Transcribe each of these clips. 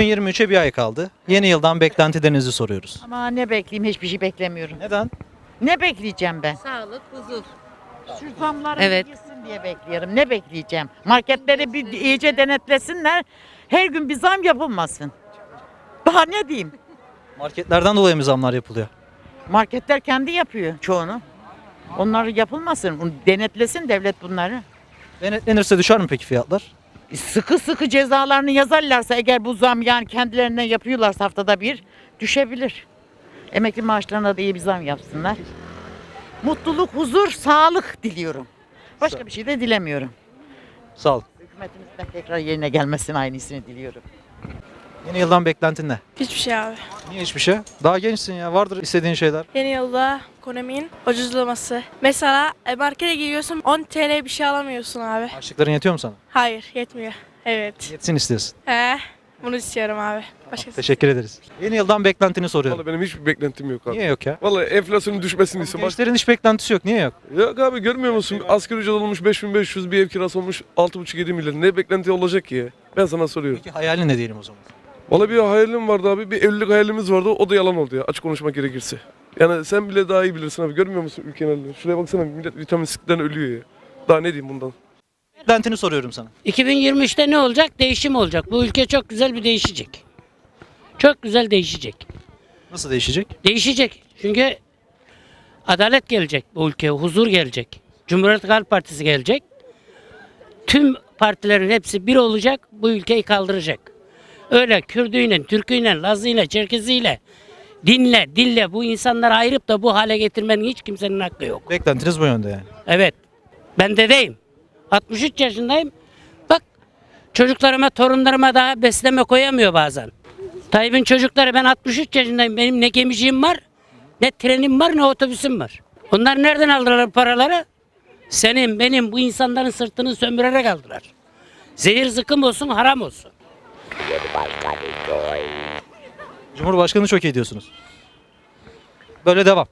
2023'e bir ay kaldı. Yeni yıldan beklentilerinizi soruyoruz. Ama ne bekleyeyim hiçbir şey beklemiyorum. Neden? Ne bekleyeceğim ben? Sağlık, huzur. Şu zamları Evet. gitsin diye bekliyorum. Ne bekleyeceğim? Marketleri bir iyice denetlesinler. Her gün bir zam yapılmasın. Daha ne diyeyim? Marketlerden dolayı mı zamlar yapılıyor? Marketler kendi yapıyor çoğunu. Onları yapılmasın. Denetlesin devlet bunları. Denetlenirse düşer mi peki fiyatlar? Sıkı sıkı cezalarını yazarlarsa eğer bu zam yani kendilerine yapıyorlarsa haftada bir düşebilir. Emekli maaşlarına da iyi bir zam yapsınlar. Mutluluk, huzur, sağlık diliyorum. Başka bir şey de dilemiyorum. Sağ ol. Hükümetimizden tekrar yerine gelmesini aynısını diliyorum. Yeni yıldan beklentin ne? Hiçbir şey abi. Niye hiçbir şey? Daha gençsin ya. Vardır istediğin şeyler. Yeni yılda ekonominin ucuzlaması. Mesela e, markete gidiyorsun 10 TL bir şey alamıyorsun abi. Harçlıkların yetiyor mu sana? Hayır yetmiyor. Evet. Yetsin istiyorsun. He, bunu istiyorum abi. Başka Teşekkür ederiz. Yeni yıldan beklentini soruyorum. Vallahi benim hiçbir beklentim yok abi. Niye yok ya? Vallahi enflasyonun düşmesini istiyorum. Gençlerin hiç beklentisi yok. Niye yok? Yok abi görmüyor musun? Asgari ücret olmuş 5500 bir ev kirası olmuş 6,5-7 milyon. Ne beklenti olacak ki ya? Ben sana soruyorum. Peki hayalin ne diyelim o zaman? Vallahi bir hayalim vardı abi. Bir evlilik hayalimiz vardı. O da yalan oldu ya. Açık konuşmak gerekirse. Yani sen bile daha iyi bilirsin abi. Görmüyor musun ülkenin halini? Şuraya baksana millet vitaminsizlikten ölüyor ya. Daha ne diyeyim bundan? Beklentini soruyorum sana. 2023'te ne olacak? Değişim olacak. Bu ülke çok güzel bir değişecek. Çok güzel değişecek. Nasıl değişecek? Değişecek. Çünkü adalet gelecek bu ülkeye, huzur gelecek. Cumhuriyet Halk Partisi gelecek. Tüm partilerin hepsi bir olacak, bu ülkeyi kaldıracak. Öyle Kürdüyle, Türküyle, Lazıyla, Çerkeziyle, dinle, dille bu insanları ayırıp da bu hale getirmenin hiç kimsenin hakkı yok. Beklentiniz bu yönde yani. Evet. Ben dedeyim. 63 yaşındayım. Bak çocuklarıma, torunlarıma daha besleme koyamıyor bazen. Tayyip'in çocukları ben 63 yaşındayım. Benim ne gemiciğim var, ne trenim var, ne otobüsüm var. Onlar nereden aldılar paraları? Senin, benim, bu insanların sırtını sömürerek aldılar. Zehir zıkkım olsun, haram olsun. Cumhurbaşkanı çok iyi diyorsunuz. Böyle devam.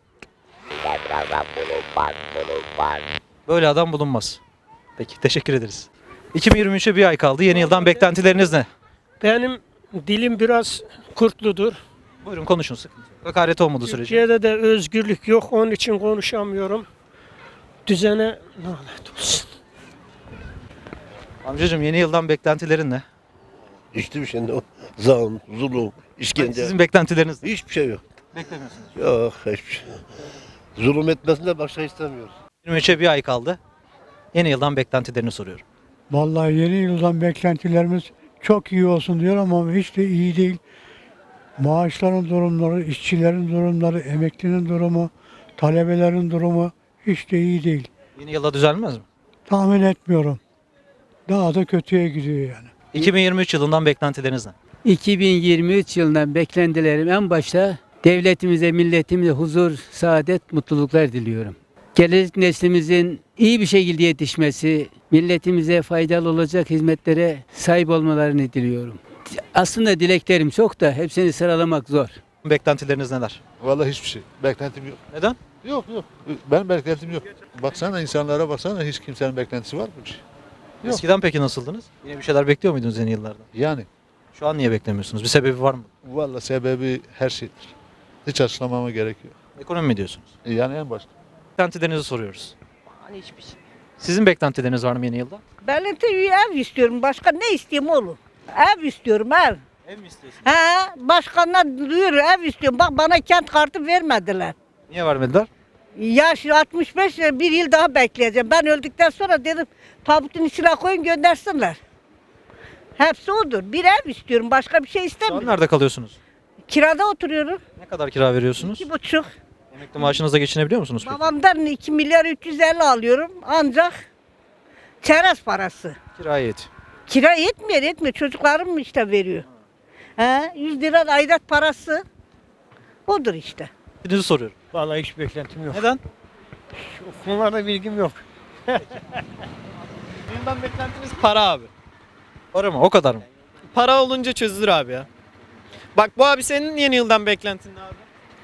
Böyle adam bulunmaz. Peki teşekkür ederiz. 2023'e bir ay kaldı. Yeni yıldan beklentileriniz ne? Benim dilim biraz kurtludur. Buyurun konuşun sıkıntı. yok. Hakaret olmadığı sürece. Türkiye'de de özgürlük yok. Onun için konuşamıyorum. Düzene lanet olsun. Amcacığım yeni yıldan beklentilerin ne? Hiçbir şey yok. Zam, zulüm, işkence. Sizin beklentileriniz ne? Hiçbir şey yok. Beklemiyorsunuz. Yok hiçbir şey. Zulüm etmesine başka istemiyoruz. 23'e bir ay kaldı. Yeni yıldan beklentilerini soruyorum. Vallahi yeni yıldan beklentilerimiz çok iyi olsun diyor ama hiç de iyi değil. Maaşların durumları, işçilerin durumları, emeklinin durumu, talebelerin durumu hiç de iyi değil. Yeni yılda düzelmez mi? Tahmin etmiyorum. Daha da kötüye gidiyor yani. 2023 yılından beklentileriniz ne? 2023 yılından beklentilerim en başta devletimize, milletimize huzur, saadet, mutluluklar diliyorum. Gelecek neslimizin iyi bir şekilde yetişmesi, milletimize faydalı olacak hizmetlere sahip olmalarını diliyorum. Aslında dileklerim çok da hepsini sıralamak zor. Beklentileriniz neler? Vallahi hiçbir şey. Beklentim yok. Neden? Yok yok. Ben beklentim yok. Baksana insanlara baksana hiç kimsenin beklentisi var mı? Yok. Eskiden peki nasıldınız? Yine bir şeyler bekliyor muydunuz yeni yıllarda? Yani Şu an niye beklemiyorsunuz? Bir sebebi var mı? vallahi sebebi her şeydir. Hiç açıklamama gerekiyor. Ekonomi mi diyorsunuz? Yani en başta. Beklentilerinizi soruyoruz. Hiçbir şey. Sizin beklentileriniz var mı yeni yılda? Ben de ev istiyorum. Başka ne isteyeyim oğlum? Ev istiyorum ev. Ev mi istiyorsunuz? He, başkanlar diyor ev istiyorum. Bak bana kent kartı vermediler. Niye vermediler? Yaş 65 bir yıl daha bekleyeceğim. Ben öldükten sonra dedim tabutun içine koyun göndersinler. Hepsi odur. Bir ev istiyorum. Başka bir şey Şu an istemiyorum. nerede kalıyorsunuz? Kirada oturuyorum. Ne kadar kira veriyorsunuz? İki buçuk. Emekli maaşınızla geçinebiliyor musunuz peki? Babamdan 2 milyar 350 alıyorum. Ancak çerez parası. Kiraya yetiyor. Kira yetmiyor yetmiyor. Çocuklarım işte veriyor. He, 100 lira da aidat parası. Odur işte. Sizi soruyorum. Vallahi hiç beklentim yok. Neden? Şu konularda bilgim yok. Yıldan beklentimiz para abi. Para mı? O kadar mı? Para olunca çözülür abi ya. Bak bu abi senin yeni yıldan beklentin ne abi?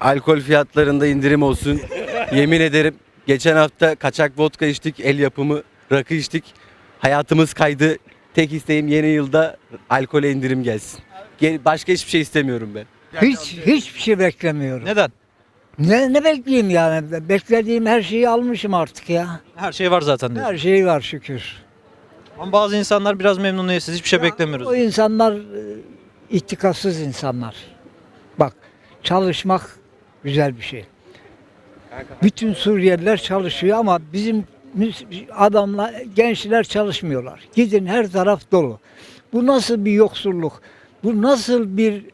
Alkol fiyatlarında indirim olsun. Yemin ederim geçen hafta kaçak vodka içtik, el yapımı rakı içtik. Hayatımız kaydı. Tek isteğim yeni yılda alkole indirim gelsin. Gel- Başka hiçbir şey istemiyorum ben. Hiç hiçbir şey beklemiyorum. Neden? Ne ne bekleyeyim yani? Beklediğim her şeyi almışım artık ya. Her şey var zaten diyor. Her şey var şükür. Ama bazı insanlar biraz memnuniyetsiz. Hiçbir şey O beklemiyoruz. insanlar e, itikatsız insanlar. Bak çalışmak güzel bir şey. Bütün Suriyeliler çalışıyor ama bizim müs- adamlar, gençler çalışmıyorlar. Gidin her taraf dolu. Bu nasıl bir yoksulluk? Bu nasıl bir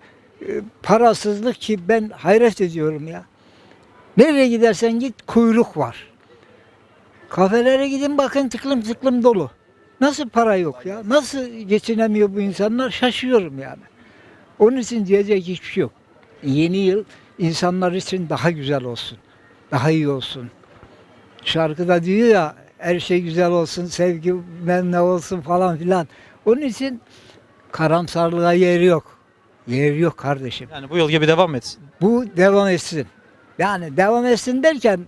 e, parasızlık ki ben hayret ediyorum ya. Nereye gidersen git kuyruk var. Kafelere gidin bakın tıklım tıklım dolu. Nasıl para yok ya? Nasıl geçinemiyor bu insanlar? Şaşıyorum yani. Onun için diyecek hiçbir şey yok. Yeni yıl insanlar için daha güzel olsun. Daha iyi olsun. Şarkıda diyor ya her şey güzel olsun, sevgi ne olsun falan filan. Onun için karamsarlığa yer yok. Yer yok kardeşim. Yani bu yıl gibi devam etsin. Bu devam etsin. Yani devam etsin derken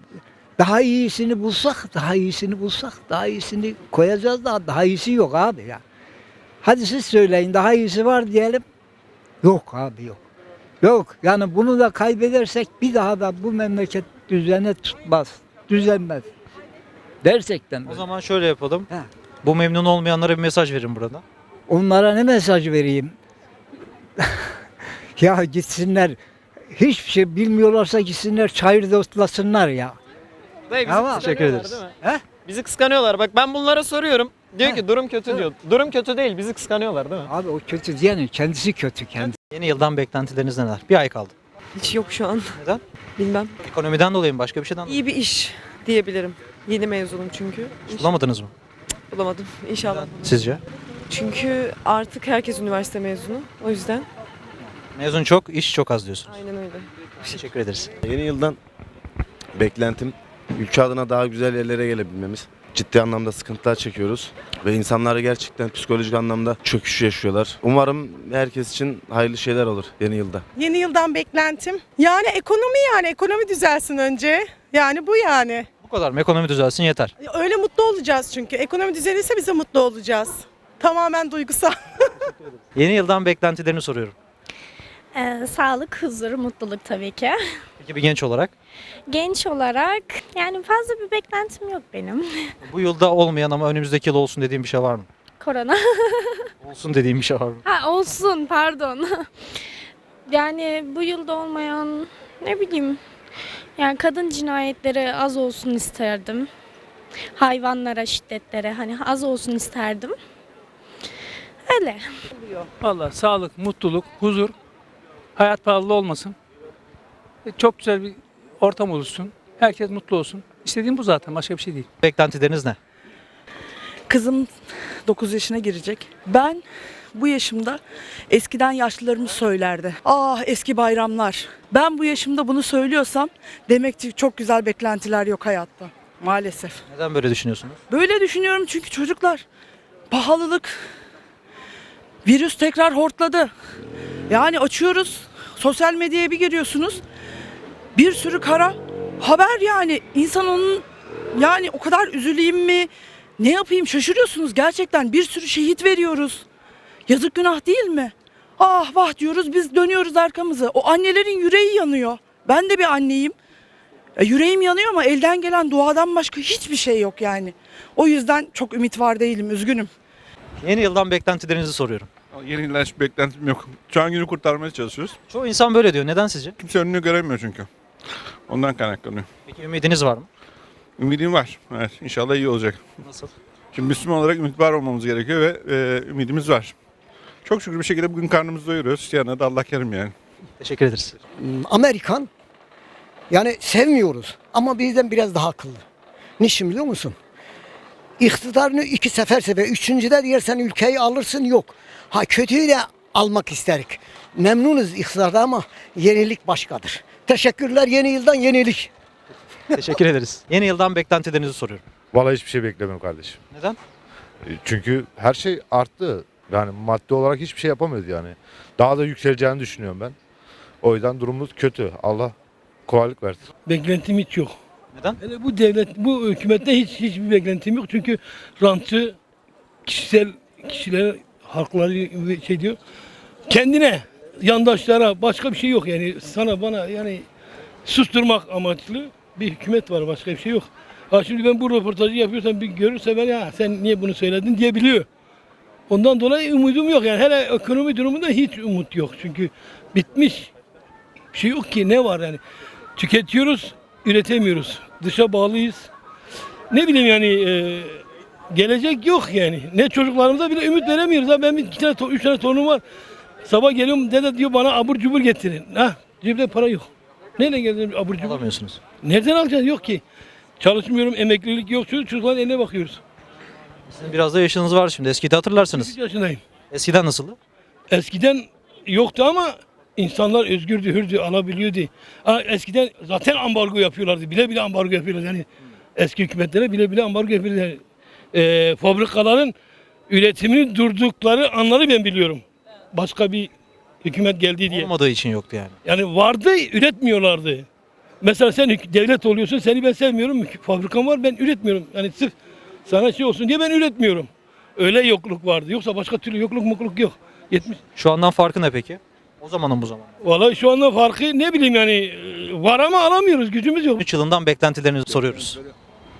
daha iyisini bulsak, daha iyisini bulsak, daha iyisini koyacağız da daha iyisi yok abi ya. Hadi siz söyleyin daha iyisi var diyelim. Yok abi yok. Yok yani bunu da kaybedersek bir daha da bu memleket düzene tutmaz. Düzenmez. Gerçekten. O zaman şöyle yapalım. He. Bu memnun olmayanlara bir mesaj verin burada. Onlara ne mesaj vereyim? ya gitsinler. Hiçbir şey bilmiyorlarsa gitsinler çayır otlasınlar ya. Dayı bizi Tamam. Teşekkür kıskanıyorlar ederiz. değil mi? He? Bizi kıskanıyorlar. Bak ben bunlara soruyorum. Diyor ki durum kötü diyor. Durum kötü değil. Bizi kıskanıyorlar değil mi? Abi o kötü diyenin kendisi kötü kendisi. Yeni yıldan beklentileriniz neler? Bir ay kaldı. Hiç yok şu an. Neden? Bilmem. Ekonomiden dolayı mı? Başka bir şeyden dolayı İyi bir iş diyebilirim. Yeni mezunum çünkü. mı? İş Bulamadınız mı? bulamadım. İnşallah. Sizce? Çünkü artık herkes üniversite mezunu. O yüzden Mezun çok, iş çok az diyorsunuz. aynen öyle. Teşekkür ederiz. Yeni yıldan beklentim ülke adına daha güzel yerlere gelebilmemiz. Ciddi anlamda sıkıntılar çekiyoruz ve insanlar gerçekten psikolojik anlamda çöküş yaşıyorlar. Umarım herkes için hayırlı şeyler olur yeni yılda. Yeni yıldan beklentim. Yani ekonomi yani ekonomi düzelsin önce. Yani bu yani. Bu kadar mı? Ekonomi düzelsin yeter. Öyle mutlu olacağız çünkü. Ekonomi düzelirse biz de mutlu olacağız. Tamamen duygusal. Yeni yıldan beklentilerini soruyorum. Ee, sağlık, huzur, mutluluk tabii ki. Peki bir genç olarak Genç olarak yani fazla bir beklentim yok benim. bu yılda olmayan ama önümüzdeki yıl olsun dediğim bir şey var mı? Korona. Olsun dediğim bir şey var mı? Ha olsun pardon. yani bu yılda olmayan ne bileyim yani kadın cinayetleri az olsun isterdim. Hayvanlara şiddetlere hani az olsun isterdim. Öyle. Valla sağlık, mutluluk, huzur, hayat pahalı olmasın. E, Çok güzel bir ortam oluşsun. Herkes mutlu olsun. İstediğim bu zaten başka bir şey değil. Beklentileriniz ne? Kızım 9 yaşına girecek. Ben bu yaşımda eskiden yaşlılarımız söylerdi. Ah eski bayramlar. Ben bu yaşımda bunu söylüyorsam demek ki çok güzel beklentiler yok hayatta. Maalesef. Neden böyle düşünüyorsunuz? Böyle düşünüyorum çünkü çocuklar pahalılık virüs tekrar hortladı. Yani açıyoruz sosyal medyaya bir giriyorsunuz. Bir sürü kara haber yani insan onun yani o kadar üzüleyim mi? Ne yapayım şaşırıyorsunuz gerçekten bir sürü şehit veriyoruz. Yazık günah değil mi? Ah vah diyoruz biz dönüyoruz arkamızı. O annelerin yüreği yanıyor. Ben de bir anneyim. E, yüreğim yanıyor ama elden gelen duadan başka hiçbir şey yok yani. O yüzden çok ümit var değilim üzgünüm. Yeni yıldan beklentilerinizi soruyorum. Yeni yıldan hiç beklentim yok. Şu an günü kurtarmaya çalışıyoruz. Çoğu insan böyle diyor. Neden sizce? Kimse önünü göremiyor çünkü. Ondan kaynaklanıyor. Peki ümidiniz var mı? Ümidim var. Evet inşallah iyi olacak. Nasıl? Şimdi Müslüman olarak ümit var olmamız gerekiyor ve e, ümidimiz var. Çok şükür bir şekilde bugün karnımızı doyuruyoruz. Yanına da Allah kerim yani. Teşekkür ederiz. Amerikan yani sevmiyoruz ama bizden biraz daha akıllı. Niçin biliyor musun? İktidarını iki sefer sefer. Üçüncüde diyersen ülkeyi alırsın yok. Ha kötüyü de almak isterik. Memnunuz iktidarda ama yenilik başkadır. Teşekkürler yeni yıldan yenilik. Teşekkür ederiz. Yeni yıldan beklentilerinizi soruyorum. Vallahi hiçbir şey beklemiyorum kardeşim. Neden? Çünkü her şey arttı. Yani maddi olarak hiçbir şey yapamıyoruz yani. Daha da yükseleceğini düşünüyorum ben. O yüzden durumumuz kötü. Allah kolaylık versin. Beklentim hiç yok. Neden? Hele bu devlet, bu hükümette hiç hiçbir beklentim yok. Çünkü rantçı kişisel kişilere halkları şey diyor. kendine, yandaşlara başka bir şey yok yani sana bana yani susturmak amaçlı bir hükümet var başka bir şey yok. Ha şimdi ben bu röportajı yapıyorsam bir görürse ben ya sen niye bunu söyledin diyebiliyor. Ondan dolayı umudum yok yani hele ekonomi durumunda hiç umut yok çünkü bitmiş. Bir şey yok ki ne var yani. Tüketiyoruz, üretemiyoruz. Dışa bağlıyız. Ne bileyim yani e, gelecek yok yani. Ne çocuklarımıza bile ümit veremiyoruz. Ha ben bir iki tane, üç tane torunum var. Sabah geliyorum dede diyor bana abur cubur getirin. Ha cebimde para yok. Neyle geldim abur cubur? Alamıyorsunuz. Nereden alacağız? Yok ki. Çalışmıyorum, emeklilik yok. Çocuk- Çocukların eline bakıyoruz. Sizin biraz da yaşınız var şimdi. Eskiyi de hatırlarsınız. 8 yaşındayım. Eskiden nasıldı? Eskiden yoktu ama insanlar özgürdü, hürdü, alabiliyordu. Ha, eskiden zaten ambargo yapıyorlardı. Bile bile ambargo yapıyorlardı. Yani eski hükümetlere bile bile ambargo yapıyorlardı. Yani, e, fabrikaların üretimini durdukları anları ben biliyorum. Başka bir hükümet geldi diye. Olmadığı için yoktu yani. Yani vardı, üretmiyorlardı. Mesela sen devlet oluyorsun, seni ben sevmiyorum. Fabrikam var, ben üretmiyorum. Yani sırf sana şey olsun diye ben üretmiyorum. Öyle yokluk vardı. Yoksa başka türlü yokluk mukluk yok. 70 Şu andan farkı ne peki? O zamanın bu zaman. Vallahi şu anda farkı ne bileyim yani var ama alamıyoruz gücümüz yok. 3 yılından beklentilerinizi soruyoruz.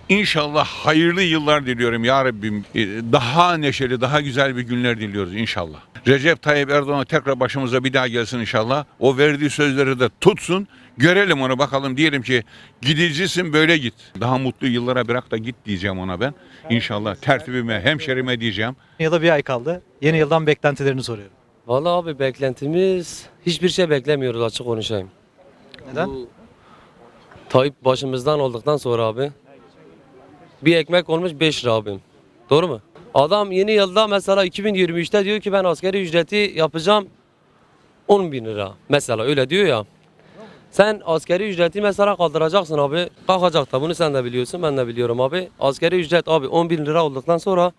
İnşallah hayırlı yıllar diliyorum ya Rabbim. Ee, Daha neşeli, daha güzel bir günler diliyoruz inşallah. Recep Tayyip Erdoğan tekrar başımıza bir daha gelsin inşallah. O verdiği sözleri de tutsun. Görelim onu bakalım diyelim ki gidicisin böyle git. Daha mutlu yıllara bırak da git diyeceğim ona ben. İnşallah tertibime, hemşerime diyeceğim. Ya da bir ay kaldı. Yeni yıldan beklentilerini soruyorum. Vallahi abi beklentimiz hiçbir şey beklemiyoruz açık konuşayım. Neden? Bu Tayyip başımızdan olduktan sonra abi bir ekmek olmuş 5 lira abim. Doğru mu? Adam yeni yılda mesela 2023'te diyor ki ben askeri ücreti yapacağım 10 bin lira. Mesela öyle diyor ya. Sen askeri ücreti mesela kaldıracaksın abi. Kalkacak da bunu sen de biliyorsun ben de biliyorum abi. Askeri ücret abi 10 bin lira olduktan sonra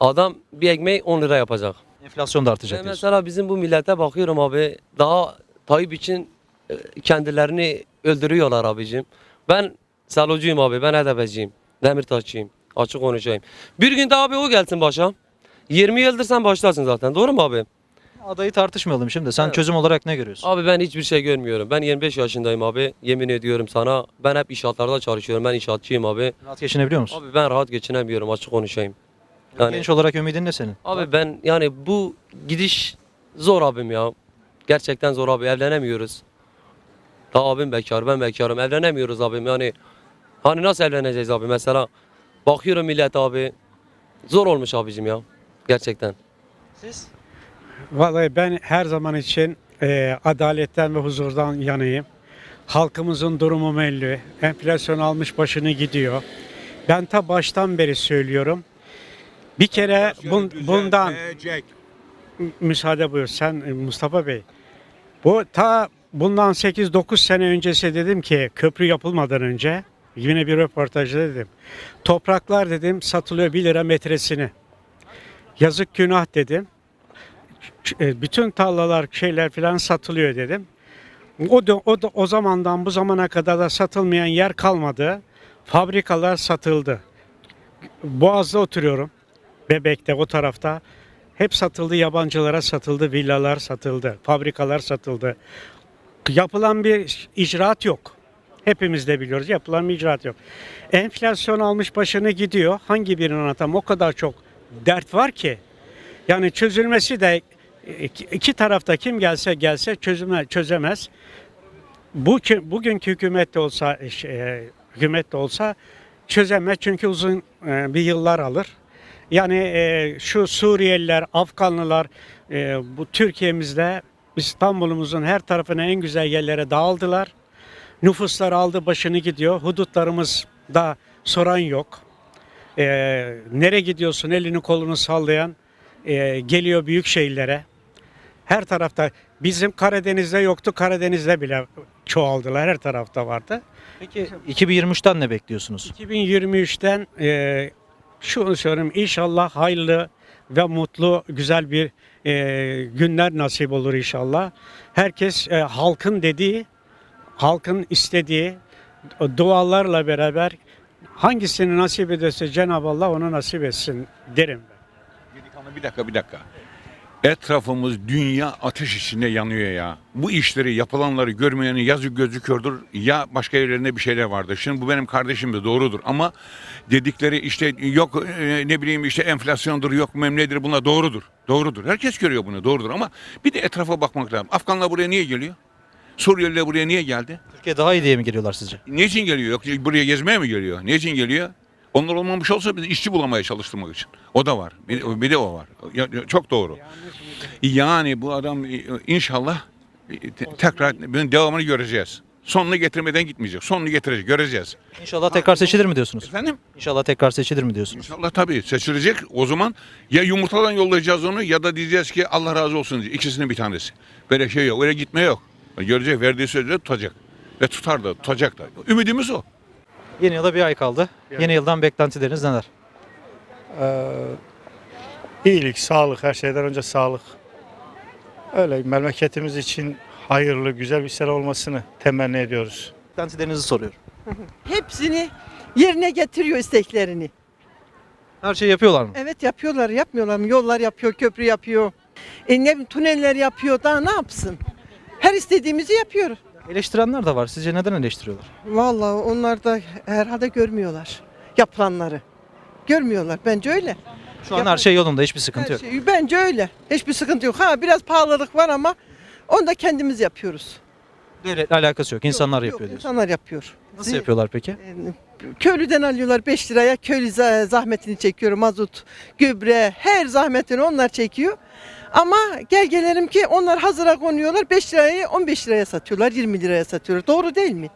adam bir ekmeği 10 lira yapacak. Enflasyon da artacak diyorsun. mesela bizim bu millete bakıyorum abi daha Tayyip için e, kendilerini öldürüyorlar abicim. Ben Salocuyum abi ben Edebeciyim. Demirtaşçıyım. Açık konuşayım. Bir günde abi o gelsin başa. 20 yıldır sen başlasın zaten doğru mu abi? Adayı tartışmayalım şimdi. Sen Evet. çözüm olarak ne görüyorsun? Abi ben hiçbir şey görmüyorum. Ben 25 yaşındayım abi. Yemin ediyorum sana. Ben hep inşaatlarda çalışıyorum. Ben inşaatçıyım abi. Rahat geçinebiliyor musun? Abi ben rahat geçinemiyorum açık konuşayım. Yani Genç olarak ümidin ne senin? Abi ben yani bu gidiş zor abim ya. Gerçekten zor abi evlenemiyoruz. Ta abim bekar ben bekarım evlenemiyoruz abim yani. Hani nasıl evleneceğiz abi mesela. Bakıyorum millet abi. Zor olmuş abicim ya. Gerçekten. Siz? Vallahi ben her zaman için e, adaletten ve huzurdan yanayım. Halkımızın durumu belli. Enflasyon almış başını gidiyor. Ben ta baştan beri söylüyorum. Bir kere bun- bundan müsaade buyur sen e, Mustafa Bey. Bu ta bundan 8-9 sene öncesi dedim ki köprü yapılmadan önce yine bir röportajda dedim. Topraklar dedim satılıyor 1 lira metresini. Yazık günah dedim. E, Bütün tarlalar şeyler filan satılıyor dedim. O da, o da o zamandan bu zamana kadar da satılmayan yer kalmadı. Fabrikalar satıldı. Boğaz'da oturuyorum. Bebek'te o tarafta. Hep satıldı yabancılara satıldı, villalar satıldı, fabrikalar satıldı. Yapılan bir icraat yok. Hepimiz de biliyoruz yapılan bir icraat yok. Enflasyon almış başını gidiyor. Hangi birini anlatam? O kadar çok dert var ki. Yani çözülmesi de iki, tarafta kim gelse gelse çözüme, çözemez. Bu bugünkü hükümet de olsa e, hükümet de olsa çözemez çünkü uzun e, bir yıllar alır. Yani e, şu Suriyeliler, Afganlılar e, bu Türkiye'mizde İstanbul'umuzun her tarafına en güzel yerlere dağıldılar. Nüfuslar aldı başını gidiyor. Hudutlarımızda soran yok. E, nereye gidiyorsun elini kolunu sallayan e, geliyor büyük şehirlere. Her tarafta bizim Karadeniz'de yoktu. Karadeniz'de bile çoğaldılar. Her tarafta vardı. Peki 2023'ten ne bekliyorsunuz? 2023'ten e, şunu söyleyeyim inşallah hayırlı ve mutlu güzel bir e, günler nasip olur inşallah. Herkes e, halkın dediği, halkın istediği dualarla beraber hangisini nasip ederse Cenab-ı Allah onu nasip etsin derim bir dakika bir dakika. Etrafımız dünya ateş içinde yanıyor ya. Bu işleri yapılanları görmeyenin yazı gözü kördür ya başka yerlerinde bir şeyler vardır. Şimdi bu benim kardeşim de doğrudur ama dedikleri işte yok e, ne bileyim işte enflasyondur yok memnedir bunlar doğrudur. Doğrudur. Herkes görüyor bunu doğrudur ama bir de etrafa bakmak lazım. Afganlar buraya niye geliyor? Suriyeliler buraya niye geldi? Türkiye daha iyi diye mi geliyorlar sizce? Niçin geliyor? Yok buraya gezmeye mi geliyor? Niçin geliyor? Onlar olmamış olsa biz işçi bulamaya çalıştırmak için. O da var. Bir, bir de o var. Ya- çok doğru. Yani bu adam e, inşallah e, te- tekrar bunun devamını göreceğiz. Sonunu getirmeden gitmeyecek. Sonunu getirecek. Göreceğiz. İnşallah tekrar seçilir mi diyorsunuz? Efendim? İnşallah tekrar seçilir mi diyorsunuz? İnşallah tabii seçilecek. O zaman ya yumurtadan yollayacağız onu ya da diyeceğiz ki Allah razı olsun. diyeceğiz. İkisinin bir tanesi. Böyle şey yok. Öyle gitme yok. Görecek. Verdiği sözleri tutacak. Ve tutar da tutacak da. Ümidimiz o. Yeni yıla bir ay kaldı. Yeni yıldan beklentileriniz neler? iyilik, sağlık, her şeyden önce sağlık. Öyle memleketimiz için hayırlı, güzel bir sene olmasını temenni ediyoruz. Beklentilerinizi soruyorum. Hepsini yerine getiriyor isteklerini. Her şeyi yapıyorlar mı? Evet yapıyorlar, yapmıyorlar mı? Yollar yapıyor, köprü yapıyor. E ne tüneller yapıyor, daha ne yapsın? Her istediğimizi yapıyor. Eleştirenler de var. Sizce neden eleştiriyorlar? Vallahi onlar da herhalde görmüyorlar yapılanları. Görmüyorlar. Bence öyle. Şu an her şey yolunda. Hiçbir sıkıntı Her yok. şey- bence öyle. Hiçbir sıkıntı yok. Ha biraz pahalılık var ama onu da kendimiz yapıyoruz. Devletle alakası yok. İnsanlar Yok, yapıyor diyorsun. İnsanlar yapıyor. Nasıl yapıyorlar peki? Köylüden alıyorlar 5 liraya. Köylü za- zahmetini çekiyor. Mazot, gübre, her zahmetini onlar çekiyor. Ama gel gelelim ki onlar hazıra konuyorlar. 5 liraya 15 liraya satıyorlar. 20 liraya satıyorlar. Doğru değil mi?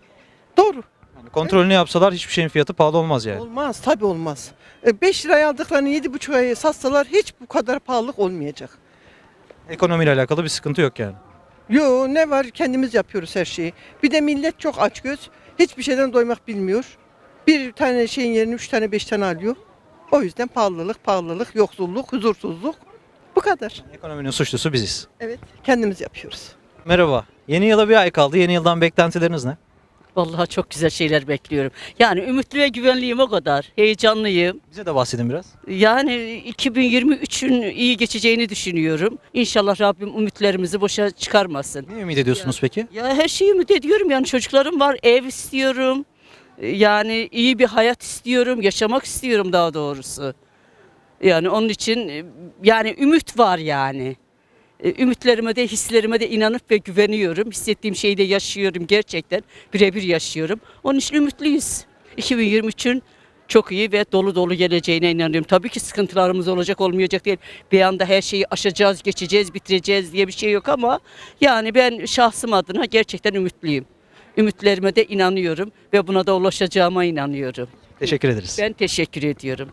Doğru. Yani kontrolünü yapsalar hiçbir şeyin fiyatı pahalı olmaz yani. Olmaz. Tabii olmaz. 5 liraya aldıklarını 7,5'a satsalar hiç bu kadar pahalılık olmayacak. Ekonomiyle alakalı bir sıkıntı yok yani. Yo ne var kendimiz yapıyoruz her şeyi. Bir de millet çok açgöz. Hiçbir şeyden doymak bilmiyor. Bir tane şeyin yerine üç tane beş tane alıyor. O yüzden pahalılık, pahalılık, yoksulluk, huzursuzluk. Kadar. Ekonominin suçlusu biziz. Evet kendimiz yapıyoruz. Merhaba. Yeni yıla bir ay kaldı. Yeni yıldan beklentileriniz ne? Vallahi çok güzel şeyler bekliyorum. Yani ümitli ve güvenliyim o kadar. Heyecanlıyım. Bize de bahsedin biraz. Yani 2023'ün iyi geçeceğini düşünüyorum. İnşallah Rabbim ümitlerimizi boşa çıkarmasın. Ne ümit ediyorsunuz peki? Ya her şeyi ümit ediyorum yani çocuklarım var, ev istiyorum. Yani iyi bir hayat istiyorum, yaşamak istiyorum daha doğrusu. Yani onun için e, yani ümit var yani. E, Ümitlerime de hislerime de inanıp ve güveniyorum. Hissettiğim şeyi de yaşıyorum gerçekten. Birebir yaşıyorum. Onun için ümitliyiz. 2023'ün çok iyi ve dolu dolu geleceğine inanıyorum. Tabii ki sıkıntılarımız olacak olmayacak değil. Bir anda her şeyi aşacağız, geçeceğiz, bitireceğiz diye bir şey yok ama yani ben şahsım adına gerçekten ümitliyim. Ümitlerime de inanıyorum ve buna da ulaşacağıma inanıyorum. Teşekkür ederiz. Ben teşekkür ediyorum.